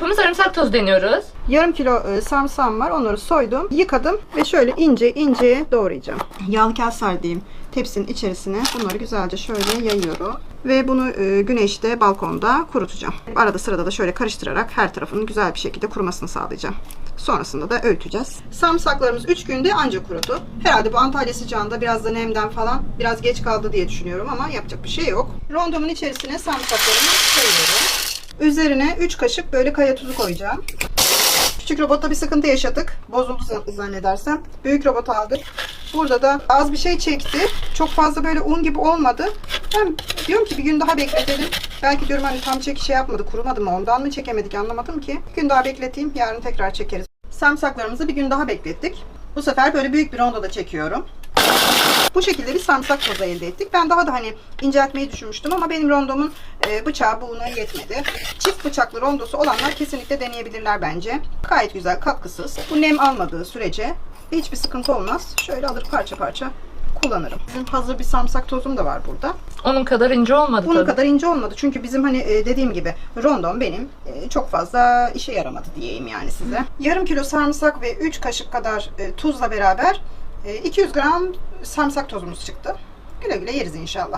yapımı sarımsak tozu deniyoruz. Yarım kilo e, sarımsağım var. Onları soydum, yıkadım ve şöyle ince ince doğrayacağım. Yağlı kağıt serdiğim tepsinin içerisine bunları güzelce şöyle yayıyorum. Ve bunu e, güneşte, balkonda kurutacağım. Arada sırada da şöyle karıştırarak her tarafının güzel bir şekilde kurumasını sağlayacağım. Sonrasında da öğüteceğiz. Sarımsaklarımız 3 günde anca kurudu. Herhalde bu Antalya sıcağında biraz da nemden falan biraz geç kaldı diye düşünüyorum ama yapacak bir şey yok. Rondomun içerisine sarımsaklarımı koyuyorum. Üzerine 3 kaşık böyle kaya tuzu koyacağım. Küçük robotta bir sıkıntı yaşadık. Bozuldu zannedersem. Büyük robot aldık. Burada da az bir şey çekti. Çok fazla böyle un gibi olmadı. Ben diyorum ki bir gün daha bekletelim. Belki diyorum hani tam çek şey yapmadı, kurumadı mı ondan mı çekemedik anlamadım ki. Bir gün daha bekleteyim, yarın tekrar çekeriz. Sarımsaklarımızı bir gün daha beklettik. Bu sefer böyle büyük bir rondoda çekiyorum. Bu şekilde bir sarımsak tozu elde ettik. Ben daha da hani inceltmeyi düşünmüştüm ama benim rondomun e, bıçağı buğuna yetmedi. Çift bıçaklı rondosu olanlar kesinlikle deneyebilirler bence. Gayet güzel, katkısız. Bu nem almadığı sürece hiçbir sıkıntı olmaz. Şöyle alır parça parça kullanırım. Bizim hazır bir sarımsak tozum da var burada. Onun kadar ince olmadı Bunun tabii. kadar ince olmadı. Çünkü bizim hani e, dediğim gibi rondom benim e, çok fazla işe yaramadı diyeyim yani size. Yarım kilo sarımsak ve 3 kaşık kadar e, tuzla beraber 200 gram sarımsak tozumuz çıktı. Güle güle yeriz inşallah.